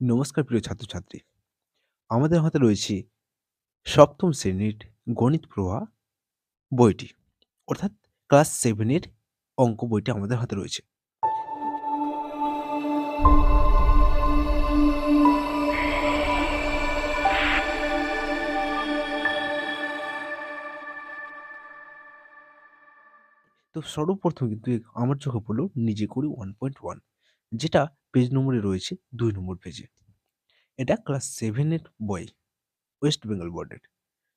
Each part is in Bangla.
নমস্কার প্রিয় ছাত্রছাত্রী। আমাদের হাতে রয়েছে সপ্তম শ্রেণির গণিত প্রভা বইটি, অর্থাৎ ক্লাস সেভেনের অঙ্ক বইটি আমাদের হাতে রয়েছে। তো সর্বপ্রথম কিন্তু আমার চোখে পড়ল নিজে করি ওয়ান পয়েন্ট ওয়ান যেটা পেজ নম্বরে রয়েছে দুই নম্বর পেজে এটা ক্লাস সেভেনের বই ওয়েস্ট বেঙ্গল বোর্ডের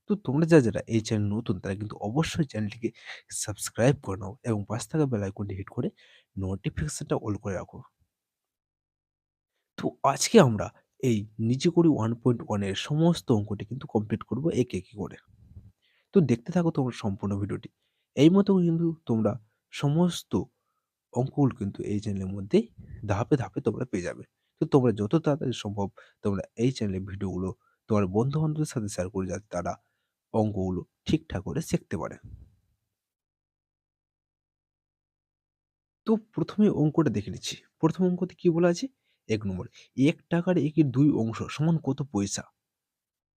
তো তোমরা যারা যারা এই চ্যানেল নতুন, তারা কিন্তু অবশ্যই চ্যানেলটিকে সাবস্ক্রাইব করে নাও এবং পাশ থাকা বেল আইকনটি হিট করে নোটিফিকেশনটা অল করে রাখো। তো আজকে আমরা এই নিচে করি ওয়ান পয়েন্ট ওয়ানের সমস্ত অঙ্কটি কিন্তু কমপ্লিট করব একে একে করে। তো দেখতে থাকো তোমরা সম্পূর্ণ ভিডিওটি এই মতো কিন্তু তোমরা সমস্ত অঙ্কগুলো কিন্তু এই চ্যানেলের মধ্যে ধাপে ধাপে তোমরা পেয়ে যাবে। তো তোমরা যত তাড়াতাড়ি সম্ভব তোমরা এই চ্যানেলের ভিডিওগুলো তোমার বন্ধু বান্ধবের সাথে শেয়ার করে যাতে তারা অঙ্কগুলো ঠিকঠাক করে শিখতে পারে। তো প্রথমে অঙ্কটা দেখে নিচ্ছি। প্রথম অঙ্কতে কি বলা আছে? এক নম্বর, এক টাকার একের দুই অংশ সমান কত পয়সা?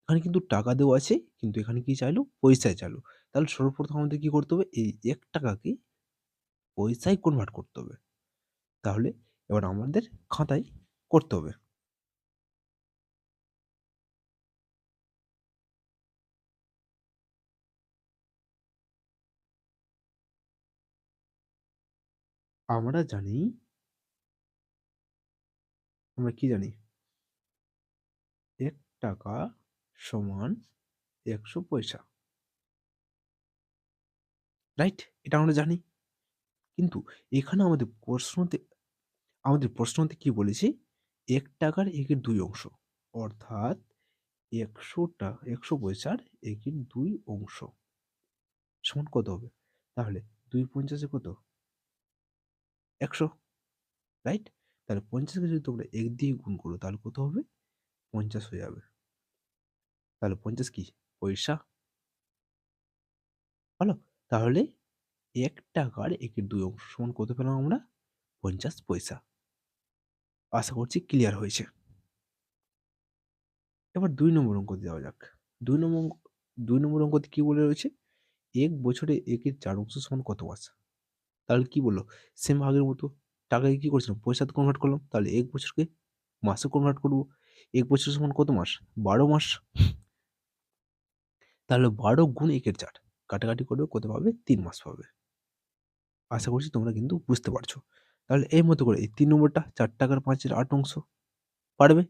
এখানে কিন্তু টাকা দেওয়া আছে, কিন্তু এখানে কি চাইলো? পয়সায় চাইলো। তাহলে সর্বপ্রথম আমাদের কি করতে হবে? এই এক টাকাকে পয়সায় কনভার্ট করতে হবে। তাহলে এবার আমাদের খাতায় করতে হবে। আমরা জানি আমরা কি জানি? এক টাকা সমান একশো পয়সা। রাইট? এটা আমরা জানি। কিন্তু এখানে আমাদের প্রশ্নতে আমাদের প্রশ্নতে কি বলেছে? এক টাকার একের দুই অংশ। অর্থাৎ একশোটা একশো পয়সার একের দুই অংশ। সমান কত হবে? তাহলে দুই পঞ্চাশে কত? একশো, রাইট? তাহলে পঞ্চাশকে যদি তোমরা এক দিয়ে গুণ করো, তাহলে কত হবে? পঞ্চাশ হয়ে যাবে। তাহলে পঞ্চাশ কি? পয়সা। ভালো? তাহলে এক টাকার একের দুই অংশ সমান কত পেলাম আমরা পঞ্চাশ পয়সা। আশা করছি ক্লিয়ার হয়েছে। এবার দুই নম্বর অঙ্ক দেওয়া যাক। দুই নম্বর অঙ্ক, দুই নম্বর অঙ্কতে কি বলে রয়েছে? এক বছরে একের চার অংশ সমান কত মাস? তাহলে কি বলল? সেম আগের মতো। টাকাকে কি করছিলাম? পয়সাতে কনভার্ট করলাম। তাহলে এক বছরকে মাসে কনভার্ট করব। এক বছর সমান কত মাস? বারো মাস। তাহলে বারো গুণ একের চার। কাটাকাটি করবে কত পাবে? তিন মাস পাবে। আশা করছি তোমরা কিন্তু বুঝতে পারছ। তাহলে এই মতো করে এই তিন নম্বরটা চার টাকার পাঁচের আট অংশ পারবে?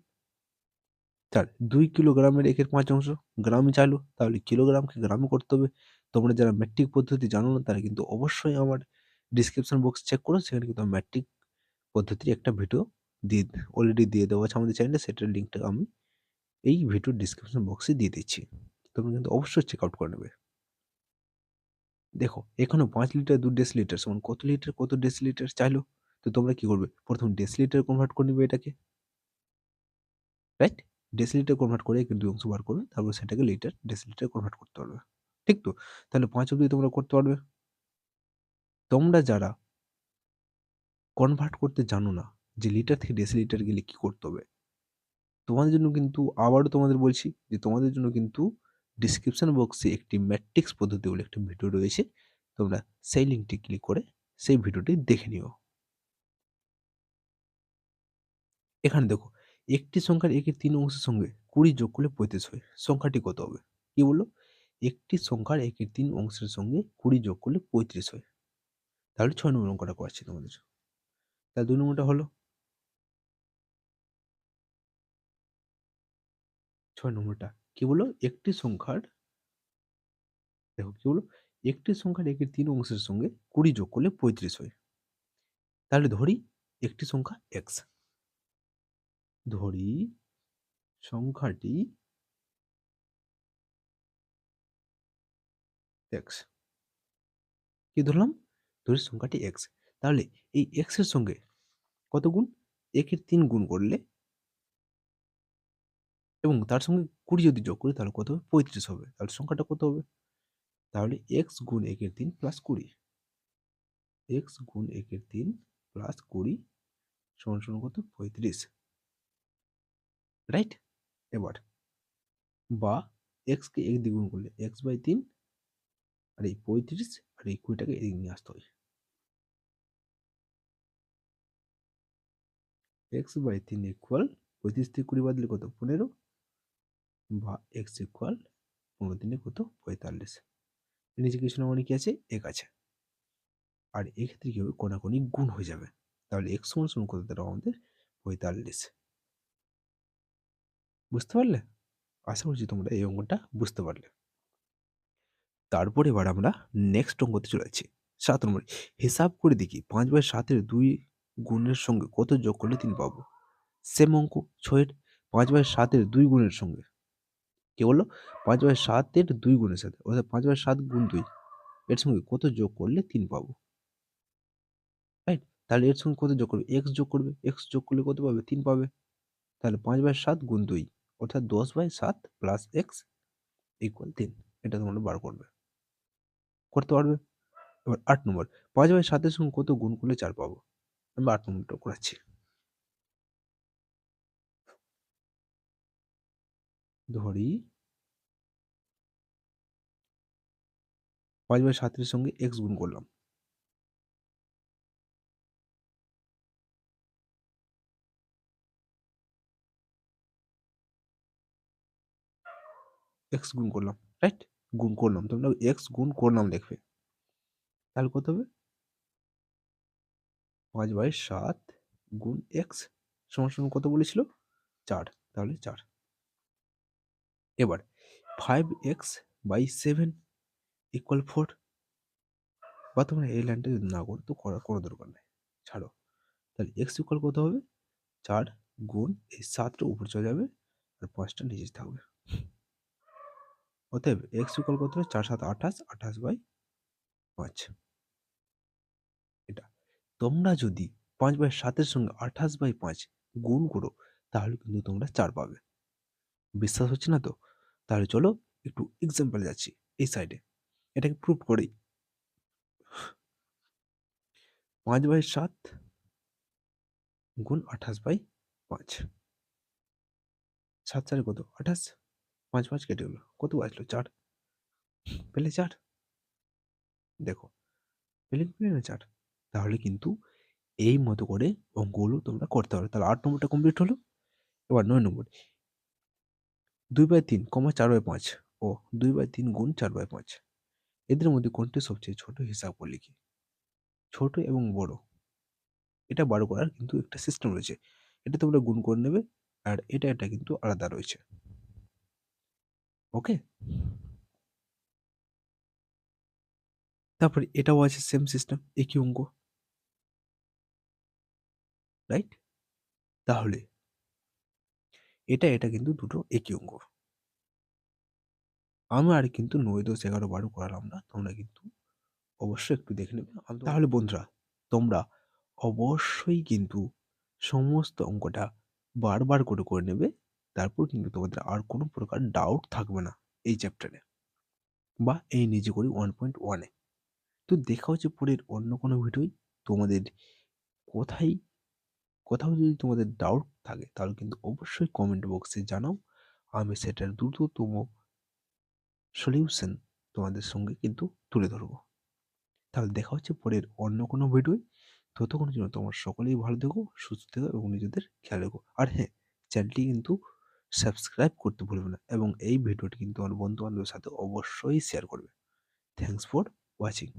চার দুই কিলোগ্রামের একের পাঁচ অংশ গ্রামে চাইলো তাহলে কিলোগ্রামকে গ্রামে করতে হবে। তোমরা যারা ম্যাট্রিক পদ্ধতি জানো না, তারা কিন্তু অবশ্যই আমার ডিসক্রিপশন বক্স চেক করো, সেখানে কিন্তু ম্যাট্রিক পদ্ধতির একটা ভিডিও দিয়ে অলরেডি দিয়ে দেওয়া আছে আমাদের চ্যানেলে সেটার লিঙ্কটা আমি এই ভিডিওর ডিসক্রিপশন বক্সে দিয়ে দিচ্ছি। তোমরা কিন্তু অবশ্যই চেক আউট করে নেবে। দেখো, এখানে পাঁচ লিটার দু ডেসিলিটার সমান কত লিটার, কত ডেসিলিটার চাইলো? তো তোমরা কি করবে? প্রথম ডেসিলিটার কনভার্ট করে নেবে এটাকে। রাইট ডেসিলিটার কনভার্ট করে কিন্তু অংশ বার করবে, তারপর সেটাকে লিটার ডেসিলিটার কনভার্ট করতে পারবে। ঠিক তো? তাহলে পাঁচ অব্দি তোমরা করতে পারবে। তোমরা যারা কনভার্ট করতে জানো না, যে লিটার থেকে ডেসিলিটার গেলে কি করতে হবে? তোমাদের জন্য কিন্তু, আবারও তোমাদের বলছি যে তোমাদের জন্য কিন্তু ডিসক্রিপশন বক্সে একটি ম্যাট্রিক্স পদ্ধতি বলে একটি ভিডিও রয়েছে। তোমরা সেই লিঙ্কটি ক্লিক করে সেই ভিডিওটি দেখে নিও। এখানে দেখো, একটি সংখ্যার একের তিন অংশের সঙ্গে কুড়ি যোগ করলে পঁয়ত্রিশ হয়। সংখ্যাটি কত হবে? কি বলল? একটি সংখ্যার একের তিন অংশের সঙ্গে কুড়ি যোগ করলে পঁয়ত্রিশ হয়। তাহলে ছয় নম্বর অঙ্কটা করাচ্ছি তোমাদের। তাহলে দুই নম্বরটা হলো? ছয় নম্বরটা কি বলল? একটি সংখ্যার দেখো কি বলল? একটি সংখ্যার একের তিন অংশের সঙ্গে কুড়ি যোগ করলে পঁয়ত্রিশ হয়। তাহলে ধরি একটি সংখ্যা এক্স ধরি সংখ্যাটি এক্স কি ধরলাম? ধরি সংখ্যাটি এক্স তাহলে এই এক্সের সঙ্গে কত গুণ? একের তিন গুণ করলে এবং তার সঙ্গে কুড়ি যদি যোগ করি, তাহলে কত হবে? পঁয়ত্রিশ হবে। তাহলে সংখ্যাটা কত হবে? তাহলে এক্স গুণ একের তিন প্লাস কুড়ি। এক্স গুণ একের তিন প্লাস কুড়ি সমান সমান কত? পঁয়ত্রিশ। রাইট এবার, বা এক্সকে এক দ্বিগুণ করলে এক্স বাই তিন আর এই পঁয়ত্রিশ আর এই কুড়িটাকে এদিকে নিয়ে আসতে হয়। এক্স বাই তিন ইকুয়াল পঁয়ত্রিশ থেকে কুড়ি বাদলে কত? পনেরো। বা এক্স ইকুয়াল পনেরো দিনে কত? পঁয়তাল্লিশ। নিচে কিছু না মানে কি আছে? এক আছে। আর এক্ষেত্রে কি হবে? কোনাকুনি গুণ হয়ে যাবে। তাহলে এক্স সমান সমান কত? দাঁড়াবে আমাদের পঁয়তাল্লিশ। বুঝতে পারলে? আশা করছি তোমরা এই অঙ্কটা বুঝতে পারলে। তারপর এবার আমরা নেক্সট অঙ্কতে চলে যাচ্ছি। সাত নম্বর হিসাব করে দেখি পাঁচ বাই সাতের দুই গুণের সঙ্গে কত যোগ করলে তিন পাবো? সেম অঙ্ক, ছয়ের পাঁচ বাই সাতের দুই গুণের সঙ্গে। কে বলল? পাঁচ বাই সাতের দুই গুণের সাথে, অর্থাৎ পাঁচ বাই সাত গুণ দুই। এর সঙ্গে কত যোগ করলে তিন পাবো? রাইট তাহলে এর সঙ্গে কত যোগ করবে? এক্স যোগ করবে। এক্স যোগ করলে কত পাবে? তিন পাবে। তাহলে পাঁচ বাই সাত গুণ দুই, অর্থাৎ দশ বাই সাত প্লাস এক্স ইকুয়াল তিন। এটা তোমরা বার করবে। করতে পারবে? এবার আট নম্বর, পাঁচ বাই সাতের সঙ্গে কত গুণ করলে চার পাবো? আমি আট নম্বরটা করাচ্ছি। ধরি। পাঁচ বাই সাতের সঙ্গে এক্স গুণ করলাম। এক্স গুণ করলাম রাইট গুণ করলাম, তোমরা এক্স গুণ করলাম লিখবে তাহলে কত হবে? পাঁচ বাই সাত গুণ এক্স সমান কত বলেছিল? চার, তাহলে চার। এবার five x by seven equal four বা তোমরা এই লাইনটা যদি না করো, তো করার কোনো দরকার নেই। ছাড়ো। তাহলে এক্স ইকুয়াল কত হবে? চার গুণ এই সাতটা উপরে চলে যাবে আর পাঁচটা নিচে থাকবে। অতএব এক্স ইকুয়াল কত হবে? চার সাত আঠাশ আঠাশ বাই পাঁচ। এটা। তোমরা যদি পাঁচ বাই সাতের সঙ্গে আঠাশ বাই পাঁচ গুণ করো, তাহলে কিন্তু তোমরা চার পাবে। বিশ্বাস হচ্ছে না তো? তাহলে চলো একটু এক্সাম্পল যাচ্ছি এই সাইডে এটাকে প্রুভ করি। পাঁচ বাই সাত গুণ আঠাশ বাই পাঁচ। সাত চারে কত? আঠাশ। পাঁচ পাঁচ কেটে গেলো কত বাজলো চার। পেলে চার? দেখো, পেলে পেলে না চার? তাহলে কিন্তু এই মতো করে অঙ্কগুলো তোমরা করতে পারো। তাহলে আট নম্বরটা কমপ্লিট হলো। এবার নয় নম্বর দুই বাই তিন কমা চার বাই পাঁচ ও দুই বাই তিন গুণ চার বাই পাঁচ। এদের মধ্যে কোনটি সবচেয়ে ছোট হিসাব করলে কি? ছোট এবং বড়। এটা বার করার কিন্তু একটা সিস্টেম রয়েছে। এটা তোমরা গুণ করে নেবে আর এটা এটা কিন্তু আলাদা রয়েছে। ওকে তারপরে এটাও আছে সেম সিস্টেম একই অঙ্ক। রাইট তাহলে এটা এটা কিন্তু দুটো একই অঙ্ক আমি আর কিন্তু নয় দশ এগারো বারো করালাম না তোমরা কিন্তু অবশ্যই একটু দেখে নেবে। তাহলে বন্ধুরা তোমরা অবশ্যই কিন্তু সমস্ত অঙ্কটা বারবার করে করে নেবে তারপর কিন্তু তোমাদের আর কোনো প্রকার ডাউট থাকবে না এই চ্যাপ্টারে বা এই নিজে করি ওয়ান পয়েন্ট ওয়ানে তো দেখা হচ্ছে পরের অন্য কোনো ভিডিওই তোমাদের কোথায় কোথাও যদি তোমাদের ডাউট থাকে, তাহলে কিন্তু অবশ্যই কমেন্ট বক্সে জানাও। আমি সেটার দ্রুততম সলিউশন তোমাদের সঙ্গে কিন্তু তুলে ধরবো। তাহলে দেখা হচ্ছে পরের অন্য কোনো ভিডিওয় ততক্ষণের জন্য তোমার সকলেই ভালো থেকো, সুস্থ থেকো এবং নিজেদের খেয়াল রেখো। আর হ্যাঁ চ্যানেলটি কিন্তু সাবস্ক্রাইব করতে ভুলবে না এবং এই ভিডিওটি কিন্তু আমার বন্ধু বান্ধবের সাথে অবশ্যই শেয়ার করবে। Thanks for watching